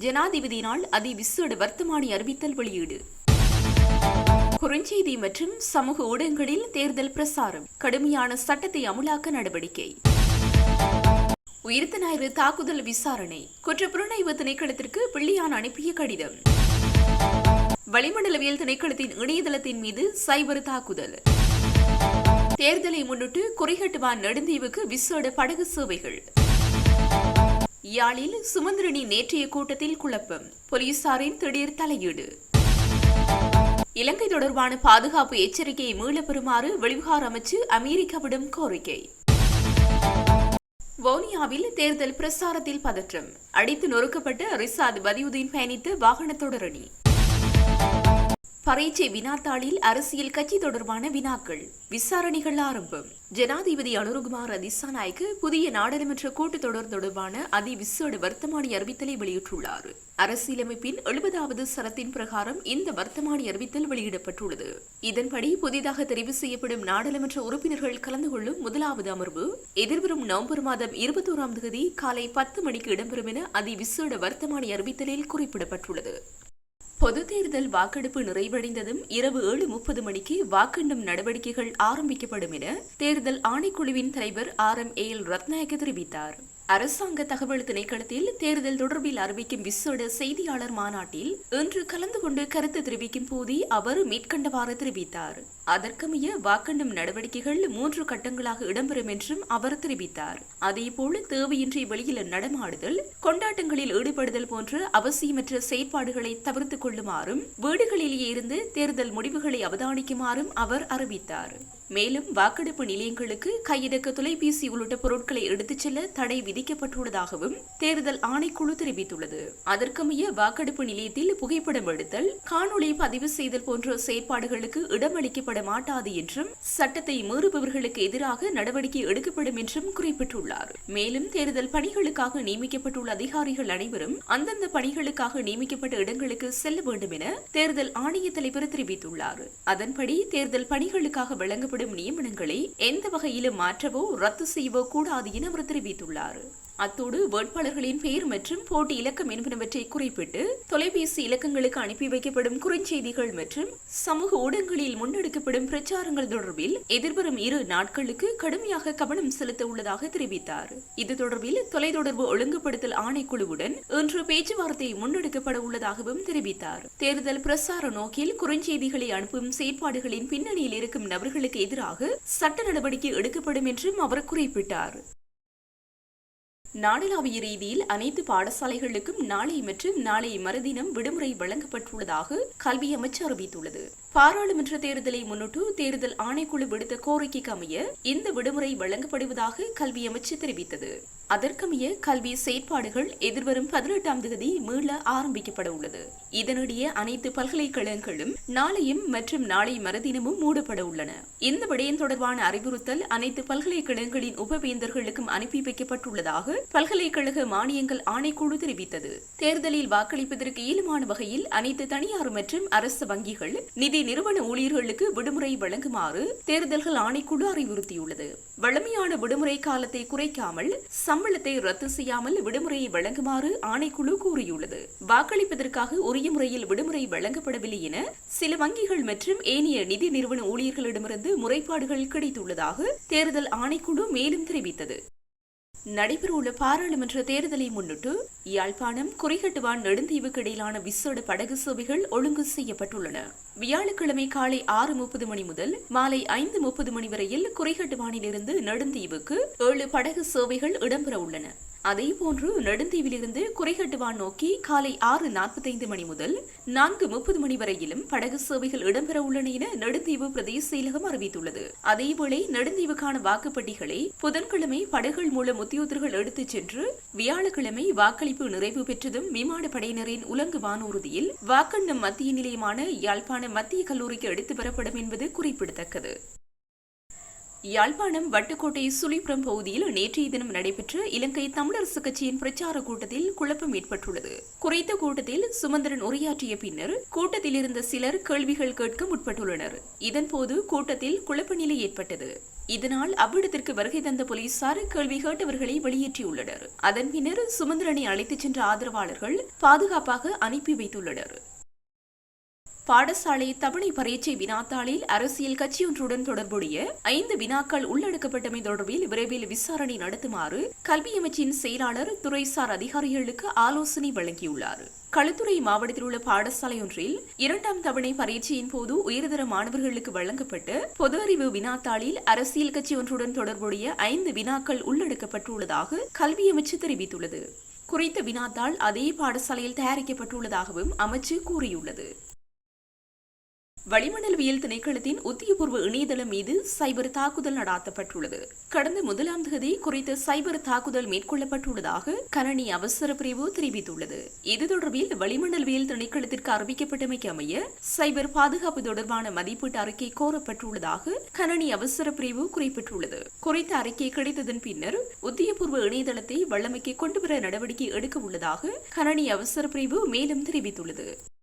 ஜனாதிபதி ஜனாதிபதியினால் அதிவிசேட வர்த்தமானி அறிவித்தல் வெளியீடு. குறுஞ்செய்தி மற்றும் சமூக ஊடகங்களில் தேர்தல் பிரசாரம் கடுமையான சட்டத்தை அமுலாக்க நடவடிக்கை. உயிர்த்த ஞாயிறு தாக்குதல் விசாரணை குற்றப்புலனாய்வு திணைக்களத்திற்கு பிள்ளையான் அனுப்பிய கடிதம். வளிமண்டலவியல் திணைக்களத்தின் இணையதளத்தின் மீது சைபர் தாக்குதல். தேர்தலை முன்னிட்டு குறிகட்டுவான் நெடுந்தீவுக்கு விசேட படகு சேவைகள். யாழில் சுமந்திரனி நேற்றைய கூட்டத்தில் குழப்பம் போலீசாரின் திடீர் தலையீடு. இலங்கை தொடர்பான பாதுகாப்பு எச்சரிக்கையை மீளப் பெறுமாறு வெளிவிகார அமைச்சு அமெரிக்காவிடம் கோரிக்கை. வவுனியாவில் தேர்தல் பிரசாரத்தில் பதற்றம். அடித்து நொறுக்கப்பட்ட ரிசாத் பதியுதீன் பயணித்த வாகன தொடரணி. பரீட்சை வினாத்தாளில் அரசியல் கட்சி தொடர்பான வினாக்கள். விசாரணைகள் ஆரம்பம். ஜனாதிபதி அனுருகுமார் திசாநாயக்கு புதிய நாடாளுமன்ற கூட்டத்தொடர் தொடர்பான அதிவிசேட வர்த்தமானி அறிவித்தலை வெளியிட்டுள்ளார். அரசியலமைப்பின் எழுபதாவது சரத்தின் பிரகாரம் இந்த வர்த்தமானி அறிவித்தல் வெளியிடப்பட்டுள்ளது. இதன்படி புதிதாக தெரிவு செய்யப்படும் நாடாளுமன்ற உறுப்பினர்கள் கலந்து கொள்ளும் முதலாவது அமர்வு. எதிர்வரும் நவம்பர் மாதம் இருபத்தோராம் தேதி காலை பத்து மணிக்கு இடம்பெறும் என அதிவிசேட வர்த்தமானி அறிவித்தலில் குறிப்பிடப்பட்டுள்ளது. பொது தேர்தல் வாக்கெடுப்பு நிறைவடைந்ததும் இரவு ஏழு முப்பது மணிக்கு வாக்கெண்ணும் நடவடிக்கைகள் ஆரம்பிக்கப்படும் என தேர்தல் ஆணைக்குழுவின் தலைவர் R M A L Ratnayake தெரிவித்தார். அரசாங்க தகவல் திணைக்களத்தில் தேர்தல் தொடர்பில் அறிவிக்கும் விசேட செய்தியாளர் மாநாட்டில் இன்று கலந்து கொண்டு கருத்து தெரிவிக்கும் போதே அவர் மேற்கண்டவாறு தெரிவித்தார். அதற்கமைய வாக்கெண்ணும் நடவடிக்கைகள் மூன்று கட்டங்களாக இடம்பெறும் என்றும் அவர் தெரிவித்தார். அதேபோல் தேவையின்றி வெளியில் நடமாடுதல் கொண்டாட்டங்களில் ஈடுபடுதல் போன்ற அவசியமற்ற செயற்பாடுகளை தவிர்த்துக் கொள்ளுமாறும் வீடுகளிலேயே இருந்து தேர்தல் முடிவுகளை அவதானிக்குமாறும் அவர் அறிவித்தார். மேலும் வாக்கெடுப்பு நிலையங்களுக்கு கையடக்க தொலைபேசி உள்ளிட்ட பொருட்களை எடுத்துச் செல்ல தடை விதிக்கப்பட்டுள்ளதாகவும் தேர்தல் ஆணைக்குழு தெரிவித்துள்ளது. அதற்கமைய வாக்கெடுப்பு நிலையத்தில் புகைப்படம் எடுத்தல் காணொளி பதிவு செய்தல் போன்ற செயற்பாடுகளுக்கு இடமளிக்கப்பட மாட்டாது என்றும் சட்டத்தை மீறுபவர்களுக்கு எதிராக நடவடிக்கை எடுக்கப்படும் என்றும் குறிப்பிட்டுள்ளார். மேலும் தேர்தல் பணிகளுக்காக நியமிக்கப்பட்டுள்ள அதிகாரிகள் அனைவரும் அந்தந்த பணிகளுக்காக நியமிக்கப்பட்ட இடங்களுக்கு செல்ல வேண்டும் என தேர்தல் ஆணைய தலைவர் தெரிவித்துள்ளார். அதன்படி தேர்தல் பணிகளுக்காக செய்யப்படும் நியமனங்களை எந்த வகையிலும் மாற்றவோ ரத்து செய்யவோ கூடாது என அவர் தெரிவித்துள்ளார். அத்தோடு வேட்பாளர்களின் பெயர் மற்றும் போட்டி இலக்கம் என்பனவற்றை குறிப்பிட்டு தொலைபேசி இலக்கங்களுக்கு அனுப்பி வைக்கப்படும் குறுஞ்செய்திகள் மற்றும் சமூக ஊடகங்களில் முன்னெடுக்கப்படும் பிரச்சாரங்கள் தொடர்பில் எதிர்வரும் இரு நாட்களுக்கு கடுமையாக கவனம் செலுத்த உள்ளதாக தெரிவித்தார். இது தொடர்பில் தொலைத்தொடர்பு ஒழுங்குபடுத்தல் ஆணைக்குழுவுடன் இன்று பேச்சுவார்த்தை முன்னெடுக்கப்பட உள்ளதாகவும் தெரிவித்தார். தேர்தல் பிரசார நோக்கில் குறுஞ்செய்திகளை அனுப்பும் செயற்பாடுகளின் பின்னணியில் இருக்கும் நபர்களுக்கு எதிராக சட்ட நடவடிக்கை எடுக்கப்படும் என்றும் அவர் குறிப்பிட்டார். நாடளாவிய ரீதியில் அனைத்து பாடசாலைகளுக்கும் நாளை மற்றும் நாளை மறுதினம் விடுமுறை வழங்கப்பட்டுள்ளதாக கல்வி அமைச்சு அறிவித்துள்ளது. பாராளுமன்ற தேர்தலை முன்னிட்டு தேர்தல் ஆணைக்குழு விடுத்த கோரிக்கைக்கு அமைய இந்த விடுமுறை வழங்கப்படுவதாக கல்வி அமைச்சு தெரிவித்தது. அதற்கமைய கல்வி செயற்பாடுகள் எதிர்வரும் பதினெட்டாம் தேதி மீள ஆரம்பிக்கப்பட உள்ளது. இதனிடையே அனைத்து பல்கலைக்கழகங்களும் நாளையும் மற்றும் நாளை மறுதினமும் மூடப்பட உள்ளன. இந்த விடயம் தொடர்பான அறிவுறுத்தல் அனைத்து பல்கலைக்கழகங்களின் உபவேந்தர்களுக்கும் அனுப்பி வைக்கப்பட்டுள்ளதாக பல்கலைக்கழக மானியங்கள் ஆணைக்குழு தெரிவித்தது. தேர்தலில் வாக்களிப்பதற்கு இயலுமான வகையில் அனைத்து தனியார் மற்றும் அரசு வங்கிகள் நிதி நிறுவன ஊழியர்களுக்கு விடுமுறை வழங்குமாறு தேர்தல்கள் ஆணைக்குழு அறிவுறுத்தியுள்ளது. வழமையான விடுமுறை காலத்தை குறைக்காமல் சம்பளத்தை ரத்து செய்யாமல் விடுமுறையை வழங்குமாறு ஆணைக்குழு கூறியுள்ளது. வாக்களிப்பதற்காக உரிய முறையில் விடுமுறை வழங்கப்படவில்லை என சில வங்கிகள் மற்றும் ஏனைய நிதி நிறுவன ஊழியர்களிடமிருந்து முறைப்பாடுகள் கிடைத்துள்ளதாக தேர்தல் ஆணைக்குழு மேலும் தெரிவித்தது. நடைபெறவுள்ள பாராளுமன்ற தேர்தலை முன்னிட்டு யாழ்ப்பாணம் குறிகட்டுவான் நெடுந்தீவுக்கு இடையிலான விசேட படகு சேவைகள் ஒழுங்கு செய்யப்பட்டுள்ளன. வியாழக்கிழமை காலை ஆறு முப்பது மணி முதல் மாலை ஐந்து முப்பது மணி வரையில் குறிகட்டுவானிலிருந்து நெடுந்தீவுக்கு ஏழு படகு சேவைகள் இடம்பெற உள்ளன அதேபோன்று நெடுந்தீவிலிருந்து குறைகட்டுவான் நோக்கி காலை ஆறு நாற்பத்தைந்து மணி முதல் நான்கு முப்பது மணி வரையிலும் படகு சேவைகள் இடம்பெற உள்ளன என நெடுந்தீவு பிரதேச செயலகம் அறிவித்துள்ளது. அதேவேளை நெடுந்தீவுக்கான வாக்குப்பட்டிகளை புதன்கிழமை படகுகள் மூலம் உத்தியோகர்கள் எடுத்துச் சென்று வியாழக்கிழமை வாக்களிப்பு நிறைவு பெற்றதும் விமான படையினரின் உலங்கு வானூர்தியில் வாக்கெண்ணும் மத்திய நிலையமான யாழ்ப்பாண மத்திய கல்லூரிக்கு எடுத்து வரப்படும் என்பது குறிப்பிடத்தக்கது. யாழ்ப்பாணம் வட்டுக்கோட்டை சுழிபுரம் பகுதியில் நேற்றைய தினம் நடைபெற்ற இலங்கை தமிழரசு கட்சியின் பிரச்சார கூட்டத்தில் குழப்பம் ஏற்பட்டுள்ளது. குறித்த கூட்டத்தில் சுமந்திரன் உரையாற்றிய பின்னர் கூட்டத்தில் இருந்த சிலர் கேள்விகள் கேட்க முற்பட்டுள்ளனர். இதன்போது கூட்டத்தில் குழப்ப நிலை ஏற்பட்டது. இதனால் அவ்விடத்திற்கு வருகை தந்த போலீசார் கேள்வி கேட்டவர்களை வெளியேற்றியுள்ளனர். அதன் பின்னர் சுமந்திரனை அழைத்துச் சென்ற ஆதரவாளர்கள் பாதுகாப்பாக அனுப்பி வைத்துள்ளனர். பாடசாலை தமிழை பரீட்சை வினாத்தாளில் அரசியல் கட்சியொன்றுடன் தொடர்புடைய ஐந்து வினாக்கள் உள்ளடக்கப்பட்டமை தொடர்பில் விரைவில் விசாரணை நடத்துமாறு கல்வி அமைச்சின் செயலாளர் துறைசார் அதிகாரிகளுக்கு ஆலோசனை வழங்கியுள்ளார். களுத்துறை மாவட்டத்தில் உள்ள பாடசாலை ஒன்றில் இரண்டாம் தவணை பரீட்சையின் போது உயர்தர மாணவர்களுக்கு வழங்கப்பட்ட பொது அறிவு வினாத்தாளில் அரசியல் கட்சி ஒன்றுடன் தொடர்புடைய ஐந்து வினாக்கள் உள்ளடக்கப்பட்டுள்ளதாக கல்வி அமைச்சு தெரிவித்துள்ளது. குறித்த வினாத்தாள் அதே பாடசாலையில் தயாரிக்கப்பட்டுள்ளதாகவும் அமைச்சு கூறியுள்ளது. வளிமண்டலவியல் திணைக்களத்தின் உத்தியபூர்வ இணையதளம் மீது சைபர் தாக்குதல் நடாத்தப்பட்டுள்ளது. கடந்த முதலாம் தேதி குறித்த சைபர் தாக்குதல் மேற்கொள்ளப்பட்டுள்ளதாக கணனி அவசர பிரிவு தெரிவித்துள்ளது. இது தொடர்பில் வளிமண்டலவியல் திணைக்களத்திற்கு அறிவிக்கப்பட்டமைக்கு அமைய சைபர் பாதுகாப்பு தொடர்பான மதிப்பீட்டு அறிக்கை கோரப்பட்டுள்ளதாக கணனி அவசர பிரிவு குறிப்பிட்டுள்ளது. குறித்த அறிக்கை கிடைத்ததன் பின்னர் உத்தியபூர்வ இணையதளத்தை வல்லமைக்கு கொண்டுவர நடவடிக்கை எடுக்க உள்ளதாக கணனி அவசர பிரிவு மேலும் தெரிவித்துள்ளது.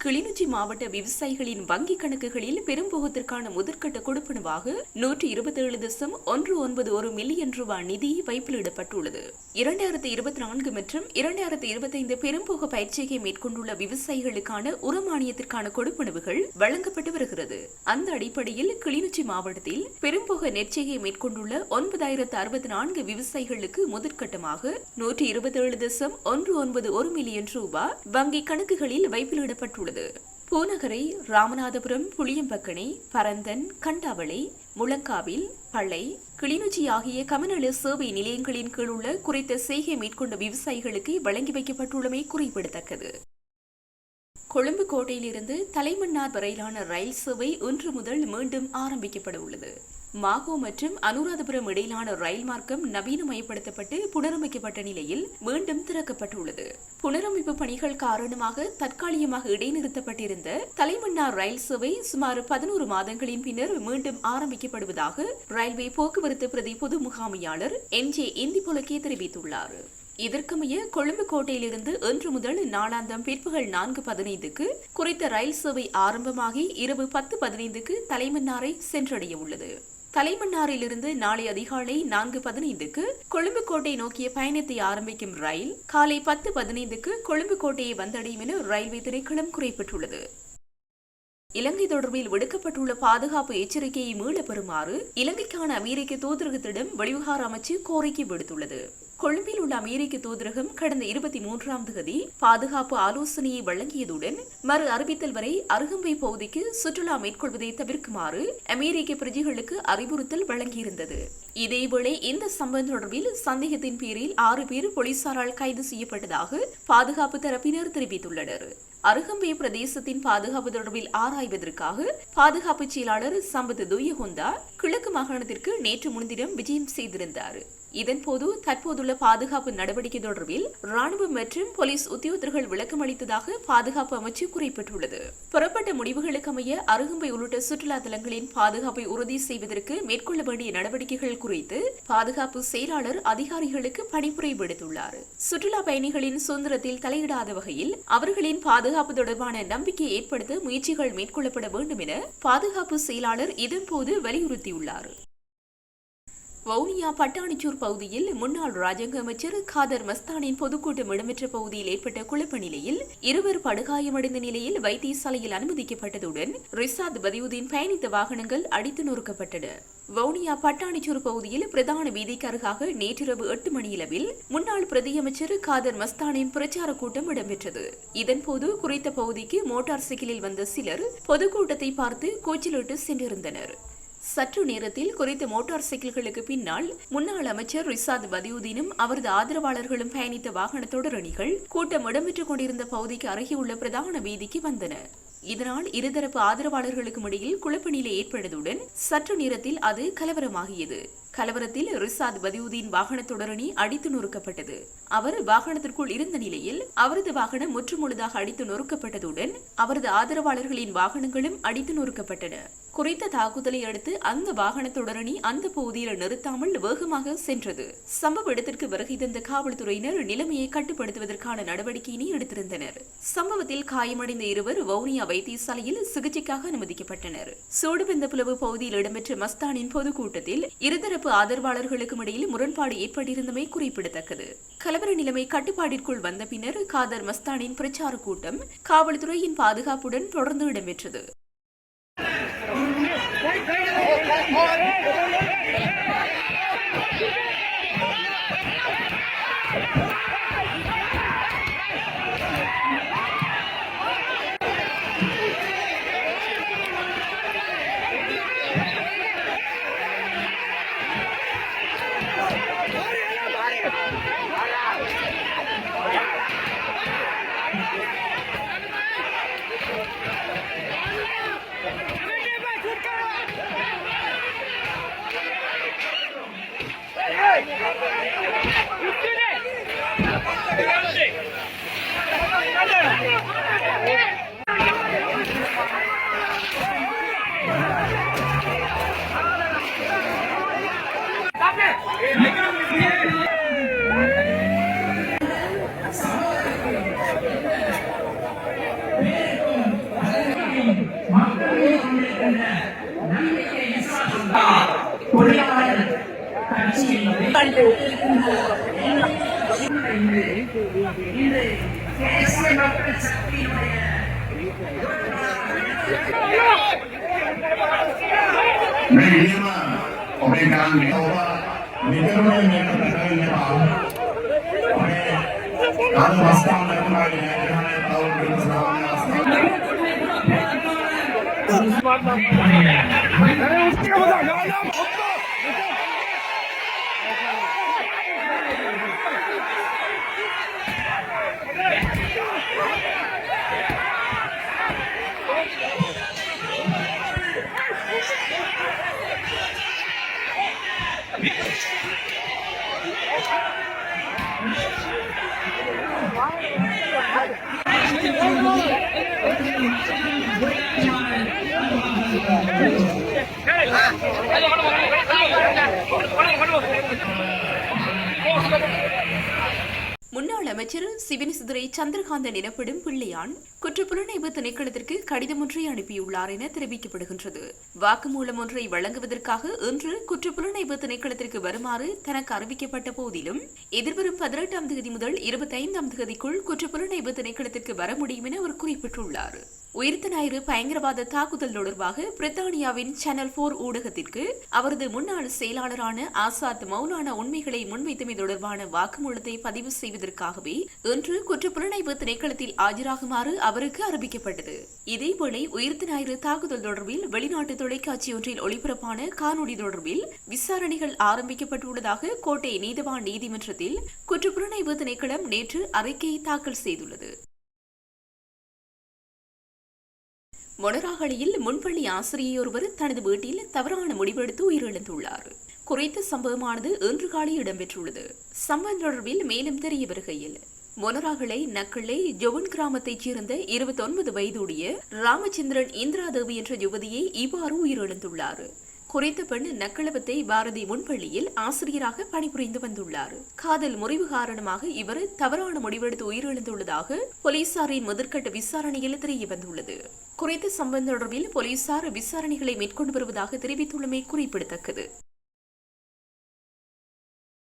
கிளிநொச்சி மாவட்ட விவசாயிகளின் வங்கிக் கணக்குகளில் பெரும்போகத்திற்கான முதற்கட்ட கொடுப்பனவாக நூற்றி இருபத்தி ஏழு தசம் ஒன்று ஒன்பது ஒரு மில்லியன் ரூபாய் நிதி வைப்பிலிடப்பட்டுள்ளது இரண்டாயிரத்தி இருபத்தி நான்கு மற்றும் இரண்டாயிரத்தி இருபத்தைந்து பெரும்போக பயிற்சியை மேற்கொண்டுள்ள விவசாயிகளுக்கான உரமானியத்திற்கான கொடுப்பனவுகள் வழங்கப்பட்டு வருகிறது. அந்த அடிப்படையில் கிளிநொச்சி மாவட்டத்தில் பெரும்போக நெற்செய்கை மேற்கொண்டுள்ள ஒன்பதாயிரத்து அறுபத்தி நான்கு விவசாயிகளுக்கு முதற்கட்டமாக நூற்றி இருபத்தி ஏழு தசம் ஒன்று ஒன்பது ஒரு மில்லியன் ரூபாய் வங்கி கணக்குகளில் வைப்பிலிடப்பட்டுள்ளது உள்ளது பூநகரை ராமநாதபுரம் புளியம்பக்கனை பரந்தன் கண்டாவளை முழக்காவில் பளை கிளிநொச்சி ஆகிய கமநல சேவை நிலையங்களின் கீழ் உள்ள குறித்த செய்கை மேற்கொண்ட விவசாயிகளுக்கு வழங்கி வைக்கப்பட்டுள்ளமை குறிப்பிடத்தக்கது. கொழும்பு கோட்டையிலிருந்து தலைமன்னார் வரையிலான ரயில் சேவை இன்று முதல் மீண்டும் ஆரம்பிக்கப்பட உள்ளது மாகோ மற்றும் அனுராதபுரம் இடையிலான ரயில் மார்க்கம் நவீனமயப்படுத்தப்பட்டு புனரமைக்கப்பட்ட நிலையில் மீண்டும் திறக்கப்பட்டுள்ளது. புனரமைப்பு பணிகள் காரணமாக தற்காலிகமாக இடைநிறுத்தப்பட்டிருந்த தலைமன்னார் ரயில் சேவை சுமார் பதினோரு மாதங்களின் பின்னர் மீண்டும் ஆரம்பிக்கப்படுவதாக ரயில்வே போக்குவரத்து பிரதி பொது முகாமையாளர் எம் ஜே இந்திபொலக்கே தெரிவித்துள்ளார். இதற்கமைய கொழும்பு கோட்டையிலிருந்து இன்று முதல் நாளாந்தம் பிற்பகல் நான்கு பதினைந்துக்கு குறித்த ரயில் சேவை ஆரம்பமாகி இரவு பத்து பதினைந்துக்கு தலைமன்னாரை சென்றடைய உள்ளது தலைமன்னாரிலிருந்து நாளை அதிகாலை நான்கு பதினைந்துக்கு கொழும்பு கோட்டை நோக்கிய பயணத்தை ஆரம்பிக்கும் ரயில் காலை பத்து பதினைந்துக்கு கொழும்பு கோட்டையை வந்தடையும் என ரயில்வே திணைக்களம் குறிப்பிட்டுள்ளது. இலங்கை தொடர்பில் விடுக்கப்பட்டுள்ள பாதுகாப்பு எச்சரிக்கையை மீள பெறுமாறு இலங்கைக்கான அமெரிக்க தூதரகத்திடம் வெளிவிவகார அமைச்சு கோரிக்கை விடுத்துள்ளது. கொழும்பில் உள்ள அமெரிக்க தூதரகம் கடந்த இருபத்தி மூன்றாம் தேதி பாதுகாப்பு ஆலோசனையை வழங்கியதுடன் மறு அறிவித்தல் வரை அருகம்பை பகுதிக்கு சுற்றுலா மேற்கொள்வதை தவிர்க்குமாறு அமெரிக்க பிரஜைகளுக்கு அறிவுறுத்தல் வழங்கியிருந்தது. இதேவேளை இந்த சம்பவம் தொடர்பில் சந்தேகத்தின் பேரில் ஆறு பேர் போலீசாரால் கைது செய்யப்பட்டதாக பாதுகாப்பு தரப்பினர் தெரிவித்துள்ளனர். அருகம்பே பிரதேசத்தின் பாதுகாப்பு தொடர்பில் ஆராய்வதற்காக பாதுகாப்பு செயலாளர் சம்பத் துயஹொந்தா கிழக்கு மாகாணத்திற்கு நேற்று முன்தினம் விஜயம் செய்திருந்தார். இதன்போது தற்போதுள்ள பாதுகாப்பு நடவடிக்கை தொடர்பில் ராணுவம் மற்றும் போலீஸ் உத்தியோகத்தர்கள் விளக்கம் அளித்ததாக பாதுகாப்பு அமைச்சு குறிப்பிட்டுள்ளது. புறப்பட்ட முடிவுகளுக்கமைய அருகம்பை உள்ளிட்ட சுற்றுலா தலங்களின் பாதுகாப்பை உறுதி செய்வதற்கு மேற்கொள்ள வேண்டிய நடவடிக்கைகள் குறித்து பாதுகாப்பு செயலாளர் அதிகாரிகளுக்கு பணிப்புரை விடுத்துள்ளார். சுற்றுலா பயணிகளின் சுதந்திரத்தில் தலையிடாத வகையில் அவர்களின் பாதுகாப்பு தொடர்பான நம்பிக்கையை ஏற்படுத்த முயற்சிகள் மேற்கொள்ளப்பட வேண்டும் என பாதுகாப்பு செயலாளர் இதன்போது வலியுறுத்தியுள்ளார். வவுனியா பட்டாணிச்சூர் பகுதியில் முன்னாள் ராஜாங்க அமைச்சர் காதர் மஸ்தானின் பொதுக்கூட்டம் இடம்பெற்ற பகுதியில் ஏற்பட்ட குழப்ப நிலையில் இருவர் படுகாயமடைந்த நிலையில் வைத்தியசாலையில் அனுமதிக்கப்பட்டதுடன் ரிசாத் பதியுதீன் பயணித்த வாகனங்கள் அடித்து நொறுக்கப்பட்டன. வவுனியா பட்டாணிச்சூர் பகுதியில் பிரதான வீதிக்கு அருகாக நேற்றிரவு எட்டு மணியளவில் முன்னாள் பிரதியமைச்சர் காதர் மஸ்தானின் பிரச்சார கூட்டம் இடம்பெற்றது. இதன்போது குறித்த பகுதிக்கு மோட்டார் சைக்கிளில் வந்த சிலர் பொதுக்கூட்டத்தை பார்த்து கூச்சலிட்டு சென்றிருந்தனர். சற்று நேரத்தில் குறித்த மோட்டார் சைக்கிள்களுக்கு பின்னால் முன்னாள் அமைச்சர் ரிசாத் பதியுதீனும் அவரது ஆதரவாளர்களும் பயணித்த வாகன தொடரணிகள் கூட்டம் இடம்பெற்றுக் கொண்டிருந்த பகுதிக்கு அருகே பிரதான வீதிக்கு வந்தன. இதனால் இருதரப்பு ஆதரவாளர்களுக்கும் இடையில் குழப்ப நிலை ஏற்பட்டதுடன் சற்று நேரத்தில் அது கலவரமாகியது. கலவரத்தில் ரிசாத் பதியுதீன் வாகன தொடரணி அடித்து நொறுக்கப்பட்டது. அவர் வாகனத்திற்குள் இருந்த நிலையில் அவரது வாகனம் முற்றுமுழுதாக அடித்து நொறுக்கப்பட்டதுடன் அவரது ஆதரவாளர்களின் வாகனங்களும் அடித்து நொறுக்கப்பட்டன. குறித்த தாக்குதலை அடுத்து அந்த வாகன தொடரணி அந்த பகுதியில் நிறுத்தாமல் வேகமாக சென்றது. சம்பவ இடத்திற்கு வருகை தந்த காவல்துறையினர் நிலைமையை கட்டுப்படுத்துவதற்கான நடவடிக்கையினை எடுத்திருந்தனர். சம்பவத்தில் காயமடைந்த இருவர் வவுனியா வைத்தியசாலையில் சிகிச்சைக்காக அனுமதிக்கப்பட்டனர். சோடுபந்த புலவு பகுதியில் இடம்பெற்ற மஸ்தானின் பொதுக்கூட்டத்தில் இருதரப்பு ஆதரவாளர்களுக்கும் இடையில் முரண்பாடு ஏற்பட்டிருந்தமை குறிப்பிடத்தக்கது. கலவர நிலைமை கட்டுப்பாட்டிற்குள் வந்த பின்னர் காதர் மஸ்தானின் பிரச்சார கூட்டம் காவல்துறையின் பாதுகாப்புடன் தொடர்ந்து இடம்பெற்றது. अपने काम में होगा निकल में मेहनत कर लेने पाओ अपने काम वास्ता में अपना लेने जाने पाओ बिल्कुल सामने वास्ता अरे उसके बता गाना முன்னாள் அமைச்சர் சிவனசுதுரை சந்திரகாந்தன் எனப்படும் பிள்ளையான் குற்றப்புலனாய்வு திணைக்களத்திற்கு கடிதம் ஒன்றை அனுப்பியுள்ளார் என தெரிவிக்கப்படுகின்றது. வாக்குமூலம் ஒன்றை வழங்குவதற்காக இன்று குற்றப்புலனாய்வு திணைக்களத்திற்கு வருமாறு தனக்கு அறிவிக்கப்பட்ட போதிலும் எதிர்வரும் பதினெட்டாம் தேதி முதல் இருபத்தைந்தாம் தேதிக்குள் குற்றப்புலனாய்வு திணைக்களத்திற்கு வர முடியும் என அவர் குறிப்பிட்டுள்ளார். உயிர்த்த ஞாயிறு பயங்கரவாத தாக்குதல் தொடர்பாக பிரித்தானியாவின் சேனல் போர் ஊடகத்திற்கு அவரது முன்னாள் செயலாளரான ஆசாத் மௌலான உண்மைகளை முன்வைத்தமை தொடர்பான வாக்குமூலத்தை பதிவு செய்வதற்காகவே இன்று குற்றப்புலனாய்வு திணைக்களத்தில் ஆஜராகுமாறு அவருக்கு அறிவிக்கப்பட்டது. இதேவேளை உயிர்த்த ஞாயிறு தாக்குதல் தொடர்பில் வெளிநாட்டு தொலைக்காட்சி ஒன்றில் ஒளிபரப்பான காணொலி தொடர்பில் விசாரணைகள் ஆரம்பிக்கப்பட்டுள்ளதாக கோட்டை நீதவான் நீதிமன்றத்தில் குற்றப்புலனாய்வு திணைக்களம் நேற்று அறிக்கை தாக்கல் செய்துள்ளது. மொனராகலியில் முன்பள்ளி ஆசிரியொருவர் தனது வீட்டில் தவறான முடிவெடுத்து உயிரிழந்துள்ளார். குறித்த சம்பவமானது இன்று காலை இடம்பெற்றுள்ளது. சம்பவம் தொடர்பில் மேலும் தெரிய வருகையில் மொனராகலை நக்கிள்ளை ஜொவன் கிராமத்தைச் சேர்ந்த இருபத்தி ஒன்பது வயதுடைய ராமச்சந்திரன் இந்திராதேவி என்ற யுவதியை இவ்வாறு உயிரிழந்துள்ளார். குறித்த பெண் நக்களவத்தை பாரதி முன்பள்ளியில் ஆசிரியராக பணிபுரிந்து வந்துள்ளார். காதல் முறிவு காரணமாக இவர் தவறான முடிவெடுத்து உயிரிழந்துள்ளதாக போலீசாரின் முதற்கட்ட விசாரணையில் தெரிய வந்துள்ளது. குறித்த சம்பவம் தொடர்பில் போலீசார் விசாரணைகளை மேற்கொண்டு வருவதாக தெரிவித்துள்ளமை குறிப்பிடத்தக்கது.